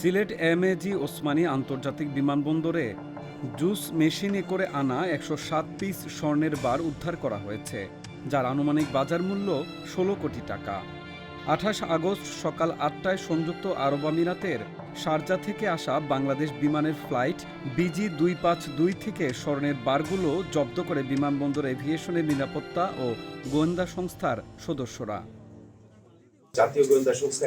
Sylhet M A G Osmani আন্তর্জাতিক বিমানবন্দরে juice মেশিনে করে আনা একশো সাত পিস স্বর্ণের বার উদ্ধার করা হয়েছে, যার আনুমানিক বাজার মূল্য ষোলো কোটি টাকা। আঠাশ আগস্ট সকাল আটটায় সংযুক্ত আরব আমিরাতের শারজা থেকে আসা বাংলাদেশ বিমানের ফ্লাইট বিজি দুই পাঁচ দুই থেকে স্বর্ণের বারগুলো জব্দ করে বিমানবন্দর এভিয়েশনের নিরাপত্তা ও গোয়েন্দা সংস্থার সদস্যরা। জাতীয় গোয়েন্দা সংস্থা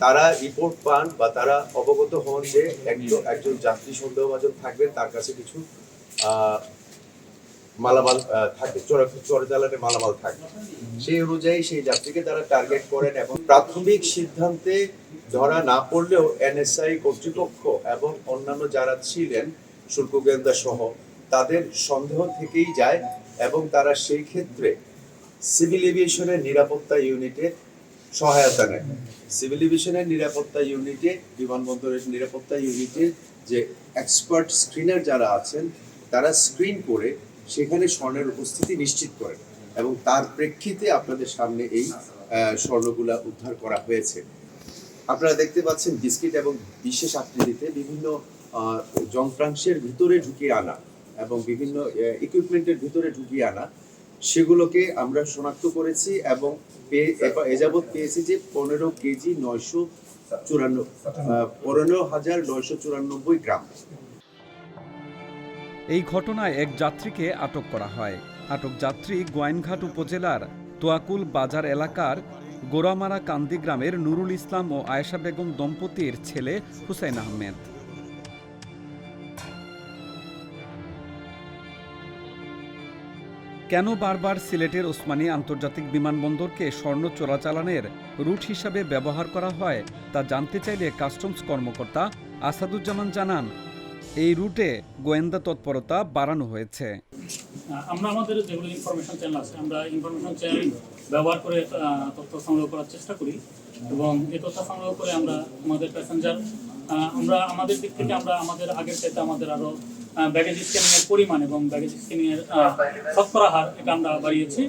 তারা রিপোর্ট পান বা তারা অবগত হন যে একজন একজন যাত্রী সন্দেহভাজন থাকবে তার কাছে কিছু মালামাল থাকে চোরা চোরাচালানে মালামাল থাকে সেই অনুযায়ী সেই যাত্রীকে তারা টার্গেট করেন এবং প্রাথমিক সিদ্ধান্তে ধরা না পড়লেও এনএসআই কর্তৃপক্ষ এবং অন্যান্য যারা ছিলেন শুল্ক গোয়েন্দা সহ তাদের সন্দেহ থেকেই যায় এবং তারা সেই ক্ষেত্রে সিভিল এভিয়েশনের নিরাপত্তা ইউনিটের সহায়তা নেয় সিভিল ডিভিশনের নিরাপত্তা ইউনিটে, বিমানবন্দরের নিরাপত্তা ইউনিটের যে এক্সপার্ট স্ক্রিনার যারা আছেন, তারা স্ক্রিন করে সেখানে স্বর্ণের উপস্থিতি নিশ্চিত করেন এবং তার প্রেক্ষিতে আপনাদের সামনে এই স্বর্ণগুলা উদ্ধার করা হয়েছে। আপনারা দেখতে পাচ্ছেন বিস্কিট এবং বিশেষ আকৃতিতে বিভিন্ন যন্ত্রাংশের ভিতরে ঢুকিয়ে আনা এবং বিভিন্ন ইকুইপমেন্টের ভিতরে ঢুকিয়ে আনা সেগুলোকে আমরা শনাক্ত করেছি এবং পেয়ে- এবা- এ যাবৎ পেয়েছি যে পনেরো কেজি নয়শো চুরান্ন পনেরো হাজার নয়শো চুরানব্বই গ্রাম। এই ঘটনায় এক যাত্রীকে আটক করা হয়। আটক যাত্রী গোয়াইনঘাট উপজেলার তোয়াকুল বাজার এলাকার গোরামারা কান্দি গ্রামের নুরুল ইসলাম ও আয়েশা বেগম দম্পতির ছেলে হুসাইন আহমেদ। কেন বারবার সিলেটের ওসমানী আন্তর্জাতিক বিমানবন্দরকে স্বর্ণ চোরাচালানের রুট হিসাবে ব্যবহার করা হয় তা জানতে চাইলে কাস্টমস কর্মকর্তা আসাদুজ্জামান জানান, এই রুটে গোয়েন্দা তৎপরতা বাড়ানো হয়েছে। আমরা আমাদের যেগুলো ইনফরমেশন চ্যানেল আছে, আমরা ইনফরমেশন চ্যানেল ব্যবহার করে তথ্য সংগ্রহ করার চেষ্টা করি এবং এই তথ্য সংগ্রহ করে আমরা আমাদের প্যাসেঞ্জার আমরা আমাদের দিক থেকে আমরা আমাদের আগের চাইতে আমাদের আরও ব্যাগেজ স্ক্যানিং এর পরিমাণ এবং ব্যাগেজ স্ক্যানিং এর শতকরা হার এটা আমরা বাড়িয়েছি।